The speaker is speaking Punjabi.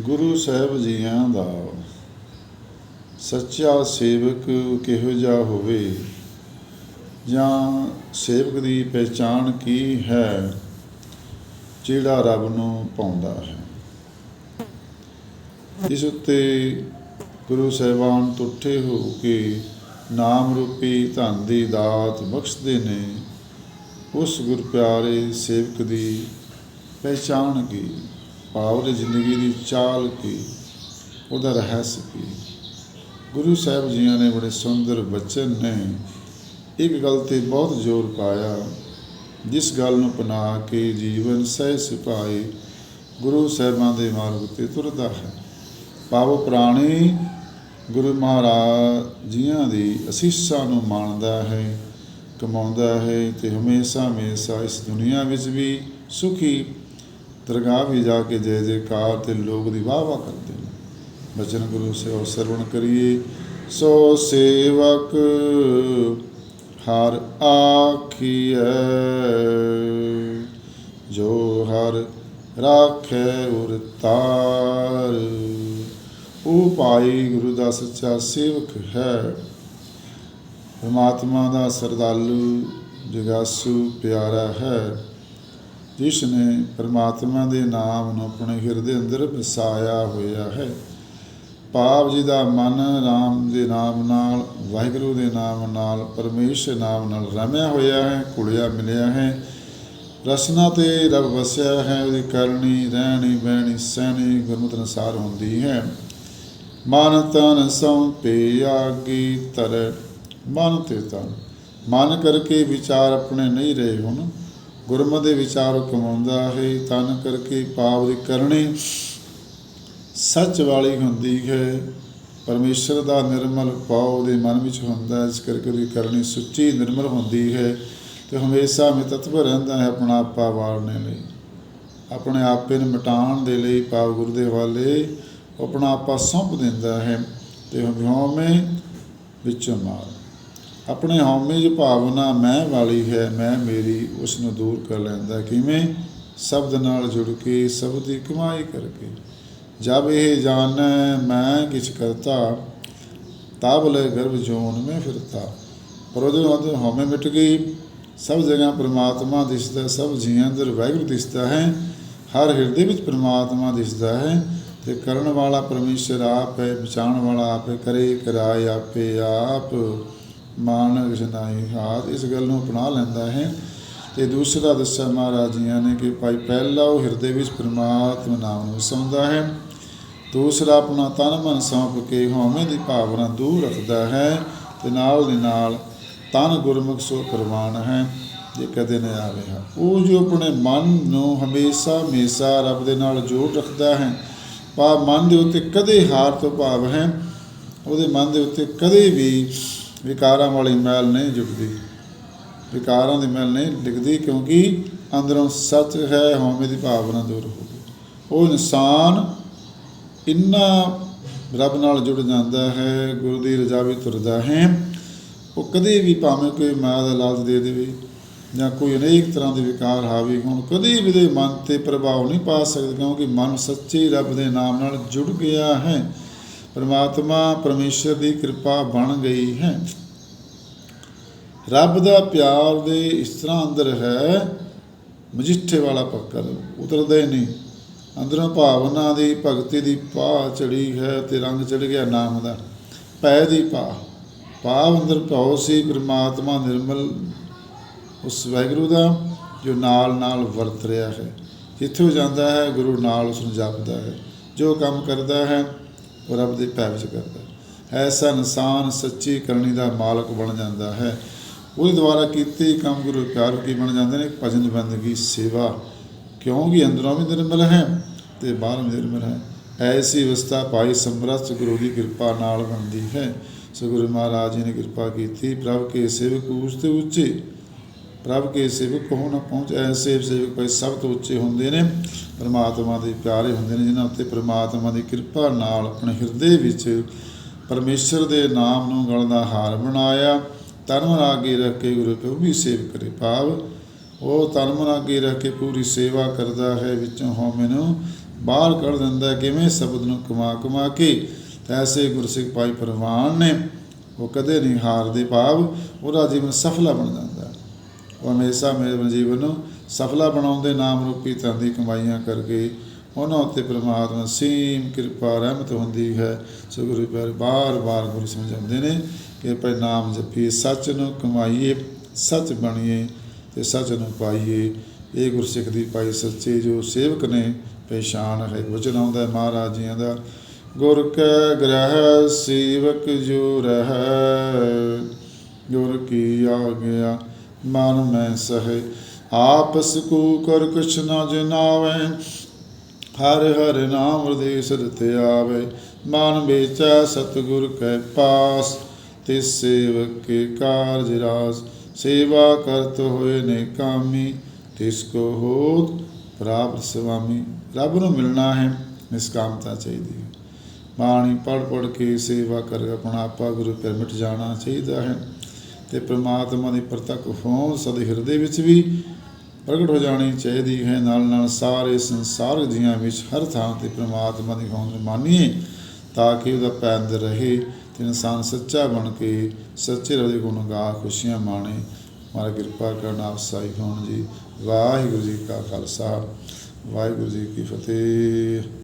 ਗੁਰੂ ਸਾਹਿਬ ਜੀਆਂ ਦਾ ਸੱਚਾ ਸੇਵਕ ਕਿਹੋ ਜਿਹਾ ਹੋਵੇ? ਜਾਂ ਸੇਵਕ ਦੀ ਪਹਿਚਾਣ ਕੀ ਹੈ ਜਿਹੜਾ ਰੱਬ ਨੂੰ ਪਾਉਂਦਾ ਹੈ? ਇਸ ਉੱਤੇ ਗੁਰੂ ਸਾਹਿਬਾਨ ਟੁੱਟੇ ਹੋ ਕੇ ਨਾਮ ਰੂਪੀ ਧਨ ਦੀ ਦਾਤ ਬਖਸ਼ਦੇ ਨੇ। ਉਸ ਗੁਰ ਪਿਆਰੇ ਸੇਵਕ ਦੀ ਪਹਿਚਾਣ ਕੀ ਭਾਵ ਦੀ ਜ਼ਿੰਦਗੀ ਦੀ ਚਾਲ ਕੀ, ਉਹਦਾ ਰਹੱਸ ਕੀ? ਗੁਰੂ ਸਾਹਿਬ ਜੀਆਂ ਨੇ ਬੜੇ ਸੁੰਦਰ ਬਚਨ ਨੇ ਇੱਕ ਗੱਲ ਤੇ ਬਹੁਤ ਜ਼ੋਰ ਪਾਇਆ, ਜਿਸ ਗੱਲ ਨੂੰ ਅਪਣਾ ਕੇ ਜੀਵਨ ਸਹਿ ਸਿਪਾਏ ਗੁਰੂ ਸਾਹਿਬਾਂ ਦੇ ਮਾਰਗ ਤੇ ਤੁਰਦਾ ਹੈ। ਪਾਵੋ ਪ੍ਰਾਣੀ ਗੁਰੂ ਮਹਾਰਾਜ ਜੀਆਂ ਦੀ ਅਸੀਸਾਂ ਨੂੰ ਮਾਣਦਾ ਹੈ, ਕਮਾਉਂਦਾ ਹੈ ਤੇ ਹਮੇਸ਼ਾ ਹਮੇਸ਼ਾ ਇਸ ਦੁਨੀਆ ਵਿੱਚ ਵੀ ਸੁਖੀ ਦਰਗਾਹ ਵੀ ਜਾ ਕੇ ਜੈ ਜੈਕਾਰ ਤੇ ਲੋਕ ਦੀ ਵਾਹ ਵਾਹ ਕਰਦੇ ਨੇ। ਬਚਨ ਗੁਰੂ ਸੇਵਾ ਸਰਵਣ ਕਰੀਏ, ਸੋ ਸੇਵਕ ਹਰ ਆਖੀਐ, ਜੋ ਹਰ ਰਾਖੈ ਉਰ ਤਾਰ। ਭਾਈ ਗੁਰੂ ਦਾ ਸੱਚਾ ਸੇਵਕ ਹੈ। ਪਰਮਾਤਮਾ ਦਾ ਸਰਦਾਲੂ ਜਗਾਸੂ ਪਿਆਰਾ ਹੈ। ਜਿਸ ਨੇ ਪਰਮਾਤਮਾ ਦੇ ਨਾਮ ਨੂੰ ਆਪਣੇ ਹਿਰਦੇ ਅੰਦਰ ਵਸਾਇਆ ਹੋਇਆ ਹੈ। ਪਾਪ ਜੀ ਦਾ ਮਨ ਰਾਮ ਦੇ ਨਾਮ ਨਾਲ, ਵਾਹਿਗੁਰੂ ਦੇ ਨਾਮ ਨਾਲ, ਪਰਮੇਸ਼ਰ ਨਾਮ ਨਾਲ ਰਮਿਆ ਹੋਇਆ ਹੈ ਕੁੜਿਆ ਮਿਲਿਆ ਹੈ। ਰਸਨਾ ਤੇ ਰਬ ਵਸਿਆ ਹੈ, ਉਹਦੀ ਕਰਨੀ, ਰਹਿਣੀ, ਬਹਿਣੀ, ਸਹਿਣੀ ਗੁਰਮਤਿ ਅਨੁਸਾਰ ਹੁੰਦੀ ਹੈ। ਮਨ ਤਨ ਸੰਪੇ ਆਗੀ ਤਰ, ਮਨ ਤੇ ਤਨ। ਮਨ ਕਰਕੇ ਵਿਚਾਰ ਆਪਣੇ ਨਹੀਂ ਰਹੇ ਹੁਣ ਗੁਰਮਤਿ ਦੇ ਵਿਚਾਰ ਕਮਾਉਂਦਾ ਹੈ, ਤਨ ਕਰਕੇ ਪਾਪ ਦੀ ਕਰਨੀ ਸੱਚ ਵਾਲੀ ਹੁੰਦੀ ਹੈ। ਪਰਮੇਸ਼ਰ ਦਾ ਨਿਰਮਲ ਭਾਵ ਦੇ ਮਨ ਵਿੱਚ ਹੁੰਦਾ ਹੈ, ਇਸ ਕਰਕੇ ਉਹਦੀ ਕਰਨੀ ਸੁੱਚੀ, ਨਿਰਮਲ ਹੁੰਦੀ ਹੈ ਤੇ ਹਮੇਸ਼ਾ ਮੇ ਰਹਿੰਦਾ ਹੈ ਆਪਣਾ ਆਪਾ ਵਾਰਨੇ ਲਈ। ਆਪਣੇ ਆਪੇ ਨੂੰ ਮਿਟਾਉਣ ਦੇ ਲਈ ਪਾਪ ਗੁਰੂ ਦੇ ਹਵਾਲੇ ਆਪਣਾ ਆਪਾ ਸੌਂਪ ਦਿੰਦਾ ਹੈ ਤੇ ਹਉਮੈ ਵਿੱਚੋਂ ਮਾਰ। ਆਪਣੇ ਹਉਮੈ ਦੀ ਭਾਵਨਾ ਮੈਂ ਵਾਲੀ ਹੈ, ਮੈਂ ਮੇਰੀ ਉਸ ਨੂੰ ਦੂਰ ਕਰ ਲੈਂਦਾ। ਕਿਵੇਂ? ਸ਼ਬਦ ਨਾਲ ਜੁੜ ਕੇ, ਸ਼ਬਦ ਦੀ ਕਮਾਈ ਕਰਕੇ। ਜਬ ਇਹ ਜਾਣੈ ਮੈਂ ਕਿਛ ਕਰਤਾ, ਤਬ ਲੈ ਗਰਭ ਜੋਨ ਮੈਂ ਫਿਰਤਾ। ਪਰ ਉਹਦੇ ਅੰਦਰ ਹਉਮੈ ਮਿਟ ਗਈ। ਸਭ ਜਗ੍ਹਾ ਪ੍ਰਮਾਤਮਾ ਦਿਸਦਾ, ਸਭ ਜੀਆਂ ਅੰਦਰ ਵਾਹਿਗੁਰੂ ਦਿਸਦਾ ਹੈ। ਹਰ ਹਿਰਦੇ ਵਿੱਚ ਪ੍ਰਮਾਤਮਾ ਦਿਸਦਾ ਹੈ ਤੇ ਕਰਨ ਵਾਲਾ ਪਰਮੇਸ਼ਰ ਆਪ ਹੈ ਬਚਾਉਣ ਵਾਲਾ ਆਪ ਹੈ, ਕਰੇ, ਕਰਾਏ ਆਪੇ ਆਪ। ਮਾਨਕ ਜਨਾਈ ਹਾਥ ਇਸ ਗੱਲ ਨੂੰ ਅਪਣਾ ਲੈਂਦਾ ਹੈ ਤੇ ਦੂਸਰਾ ਦੱਸਿਆ ਮਹਾਰਾਜ ਜੀਆਂ ਨੇ ਕਿ ਭਾਈ ਪਹਿਲਾ ਉਹ ਹਿਰਦੇ ਵਿੱਚ ਪ੍ਰਮਾਤਮਾ ਨਾਮ ਨੂੰ ਵਸਾਉਂਦਾ ਹੈ। ਦੂਸਰਾ ਆਪਣਾ ਤਨ ਮਨ ਸੌਂਪ ਕੇ ਹਉਮੈ ਦੀ ਭਾਵਨਾ ਦੂਰ ਰੱਖਦਾ ਹੈ ਤੇ ਨਾਲ ਦੇ ਨਾਲ ਤਨ ਗੁਰਮੁਖ ਸੋ ਪ੍ਰਵਾਨ ਹੈ, ਜੇ ਕਦੇ ਨਾ ਆਵੇ ਹੈ। ਉਹ ਜੋ ਆਪਣੇ ਮਨ ਨੂੰ ਹਮੇਸ਼ਾ ਹਮੇਸ਼ਾ ਰੱਬ ਦੇ ਨਾਲ ਜੋੜ ਰੱਖਦਾ ਹੈ ਪਾ ਮਨ ਦੇ ਉੱਤੇ ਕਦੇ ਹਾਰ ਤੋਂ ਭਾਵ ਹੈ, ਉਹਦੇ ਮਨ ਦੇ ਉੱਤੇ ਕਦੇ ਵੀ ਵਿਕਾਰਾਂ ਵਾਲੀ ਮੈਲ ਨਹੀਂ ਜੁੜਦੀ ਵਿਕਾਰਾਂ ਦੀ ਮੈਲ ਨਹੀਂ ਲਿਖਦੀ ਕਿਉਂਕਿ ਅੰਦਰੋਂ ਸੱਚ ਹੈ, ਹਉਮੈ ਦੀ ਭਾਵਨਾ ਦੂਰ ਹੋ ਗਈ। ਉਹ ਇਨਸਾਨ ਇੰਨਾ ਰੱਬ ਨਾਲ ਜੁੜ ਜਾਂਦਾ ਹੈ, ਗੁਰੂ ਦੀ ਰਜ਼ਾ ਵਿੱਚ ਤੁਰਦਾ ਹੈ, ਉਹ ਕਦੇ ਵੀ ਭਾਵੇਂ ਕੋਈ ਮਾਇਆ ਦਾ ਲਾਲਚ ਦੇ ਦੇਵੇ ਜਾਂ ਕੋਈ ਅਨੇਕ ਤਰ੍ਹਾਂ ਦੇ ਵਿਕਾਰ ਹਾਵੀ ਹੋਣ, ਕਦੇ ਵੀ ਦੇ ਮਨ ਤੇ ਪ੍ਰਭਾਵ ਨਹੀਂ ਪਾ ਸਕਦਾ ਕਿਉਂਕਿ ਮਨ ਸੱਚੇ ਰੱਬ ਦੇ ਨਾਮ ਨਾਲ ਜੁੜ ਗਿਆ ਹੈ। ਪਰਮਾਤਮਾ ਪਰਮੇਸ਼ਰ ਦੀ ਕਿਰਪਾ ਬਣ ਗਈ ਹੈ। ਰੱਬ ਦਾ ਪਿਆਰ ਦੇ ਇਸ ਤਰ੍ਹਾਂ ਅੰਦਰ ਹੈ, ਮਜਿੱਠੇ ਵਾਲਾ ਪੱਕਰ ਉਤਰਦਾ ਹੀ ਨਹੀਂ। ਅੰਦਰੋਂ ਭਾਵਨਾ ਦੀ ਭਗਤੀ ਦੀ ਪਾਹ ਚੜੀ ਹੈ ਤੇ ਰੰਗ ਚੜ ਗਿਆ ਨਾਮ ਦਾ। ਪੈ ਦੀ ਪਾਹ ਭਾਵ ਅੰਦਰ ਭਾਉ ਸੀ, ਪ੍ਰਮਾਤਮਾ ਨਿਰਮਲ ਉਸ ਵਾਹਿਗੁਰੂ ਦਾ, ਜੋ ਨਾਲ ਨਾਲ ਵਰਤ ਰਿਹਾ ਹੈ। ਜਿੱਥੇ ਜਾਂਦਾ ਹੈ, ਗੁਰੂ ਨਾਲ ਉਸ ਨੂੰ ਜਪਦਾ ਹੈ। ਜੋ ਕੰਮ ਕਰਦਾ ਹੈ ਉਹ ਰੱਬ ਦੇ ਭੈ ਵਿੱਚ ਕਰਦਾ ਐਸਾ ਇਨਸਾਨ ਸੱਚੀ ਕਰਨੀ ਦਾ ਮਾਲਕ ਬਣ ਜਾਂਦਾ ਹੈ। ਉਹਦੇ ਦੁਆਰਾ ਕੀਤੇ ਕੰਮ ਗੁਰੂ ਪਿਆਰ ਕੀ ਬਣ ਜਾਂਦੇ ਨੇ? ਭਜਨ ਬੰਦਗੀ ਸੇਵਾ। ਕਿਉਂਕਿ ਅੰਦਰੋਂ ਵੀ ਨਿਰਮਲ ਹੈ ਤੇ ਬਾਹਰੋਂ ਵੀ ਨਿਰਮਲ ਹੈ। ਐਸੀ ਅਵਸਥਾ ਭਾਈ ਸਮਰੱਥ ਗੁਰੂ ਦੀ ਕਿਰਪਾ ਨਾਲ ਬਣਦੀ ਹੈ। ਸੋ ਗੁਰੂ ਮਹਾਰਾਜ ਜੀ ਨੇ ਕਿਰਪਾ ਕੀਤੀ, ਪ੍ਰਭ ਕੇ ਸੇਵਕ ਉੱਚੇ ਉੱਚੇ ਪ੍ਰਭ ਕੇ ਸੇਵਕ ਕੋ ਨਾ ਪਹੁੰਚ ਐਸੇ ਸੇਵਕ ਭਾਈ ਸਭ ਤੋਂ ਉੱਚੇ ਹੁੰਦੇ ਨੇ, ਪਰਮਾਤਮਾ ਦੇ ਪਿਆਰੇ ਹੁੰਦੇ ਨੇ, ਜਿਨ੍ਹਾਂ ਉੱਤੇ ਪਰਮਾਤਮਾ ਦੀ ਕਿਰਪਾ ਨਾਲ ਆਪਣੇ ਹਿਰਦੇ ਵਿੱਚ ਪਰਮੇਸ਼ਰ ਦੇ ਨਾਮ ਨੂੰ ਗਲ ਦਾ ਹਾਰ ਬਣਾਇਆ ਤਨ ਮਨ ਰੱਖ ਕੇ ਗੁਰੂ ਪਿਓ ਵੀ ਸੇਵ ਕਰੇ ਭਾਵ। ਉਹ ਤਨ ਮਨ ਰੱਖ ਕੇ ਪੂਰੀ ਸੇਵਾ ਕਰਦਾ ਹੈ, ਵਿੱਚੋਂ ਹਉਮੈ ਨੂੰ ਬਾਹਰ ਕੱਢ ਦਿੰਦਾ ਕਿਵੇਂ ਸ਼ਬਦ ਨੂੰ ਕਮਾ ਕਮਾ ਕੇ। ਐਸੇ ਗੁਰਸਿੱਖ ਭਾਈ ਪ੍ਰਵਾਨ ਨੇ, ਉਹ ਕਦੇ ਨਹੀਂ ਹਾਰਦੇ ਭਾਵ, ਉਹਦਾ ਜੀਵਨ ਸਫਲਾ ਬਣ ਜਾਂਦਾ ਉਹ ਹਮੇਸ਼ਾ ਮੇਰੇ ਜੀਵਨ ਨੂੰ ਸਫਲਾ ਬਣਾਉਂਦੇ ਨਾਮ ਰੂਪੀ ਧਨ ਦੀ ਕਮਾਈਆਂ ਕਰਕੇ ਉਹਨਾਂ ਉੱਤੇ ਪ੍ਰਮਾਤਮਾ ਸੀਮ ਕਿਰਪਾ, ਰਹਿਮਤ ਹੁੰਦੀ ਹੈ। ਸੋ ਗੁਰੂ ਪਿਆਰੇ, ਬਾਰ-ਬਾਰ ਗੁਰੂ ਸਮਝਾਉਂਦੇ ਨੇ ਕਿ ਭਾਈ ਨਾਮ ਜਪੀਏ, ਸੱਚ ਨੂੰ ਕਮਾਈਏ, ਸੱਚ ਬਣੀਏ ਤੇ ਸੱਚ ਨੂੰ ਪਾਈਏ। ਇਹ ਗੁਰਸਿੱਖ ਦੀ ਪਾਈ ਸੱਚੇ ਜੋ ਸੇਵਕ ਨੇ, ਪਛਾਣ ਹੈ ਵਚਨ ਆਉਂਦਾ ਮਹਾਰਾਜ ਜੀਆਂ ਦਾ। ਗੁਰ ਕੈ ਗ੍ਰਹਿ, ਸੇਵਕ ਜੋ ਰਹਿ, ਗੁਰ ਕੀ ਆਗਿਆ ਮਨ ਮੈਂ ਸਹੇ ਆਪਸ ਕੂ ਕਰ ਕੁਛ ਨਾ ਜਨਾਵੇ। ਹਰ ਹਰ ਨਾਮ ਹਿਰਦੇ ਸਿਰਤੇ ਆਵੇ, ਮਨ ਵੇਚੈ ਸਤਿਗੁਰ ਕੈ ਪਾਸ। ਤਿਸ ਸੇਵਕ ਕੇ ਕਾਰਜ ਰਾਸ, ਸੇਵਾ ਕਰਤ ਹੋਏ ਨੇ ਕਾਮੀ। ਤਿਸ ਕੋ ਹੋਤ ਪ੍ਰਾਪਤ ਸੁਆਮੀ ਰੱਬ ਨੂੰ ਮਿਲਣਾ ਹੈ ਨਿਸਕਾਮਤਾ ਚਾਹੀਦੀ ਹੈ। ਬਾਣੀ ਪੜ ਪੜ ਕੇ ਸੇਵਾ ਕਰ ਆਪਣਾ ਆਪਾ ਗੁਰੂ ਪਿਰ ਮਿਟ ਜਾਣਾ ਚਾਹੀਦਾ ਹੈ। ਤੇ ਪ੍ਰਮਾਤਮਾ ਦੀ ਪ੍ਰਤੱਖ ਹੋਂਦ ਸਦ ਹਿਰਦੇ ਵਿੱਚ ਵੀ ਪ੍ਰਗਟ ਹੋ ਜਾਣੀ ਚਾਹੀਦੀ ਹੈ। ਨਾਲ ਨਾਲ ਸਾਰੇ ਸੰਸਾਰ ਜੀਆਂ ਵਿੱਚ ਹਰ ਥਾਂ ਤੇ ਪ੍ਰਮਾਤਮਾ ਦੀ ਹੋਂਦ ਮਾਨੀਏ ਤਾਂ ਕਿ ਉਹਦਾ ਪੈਂਦ ਰਹੇ ਤੇ ਇਨਸਾਨ ਸੱਚਾ ਬਣ ਕੇ ਸੱਚੇ ਰਬ ਦੇ ਗੁਣ ਗਾ ਖੁਸ਼ੀਆਂ ਮਾਣੇ। ਮਾਰਾ ਕਿਰਪਾ ਕਰਨ ਆਪ ਸਾਈ ਹੋਣ ਜੀ। ਵਾਹਿਗੁਰੂ ਜੀ ਕਾ ਖਾਲਸਾ। ਵਾਹਿਗੁਰੂ ਜੀ ਕੀ ਫਤਿਹ।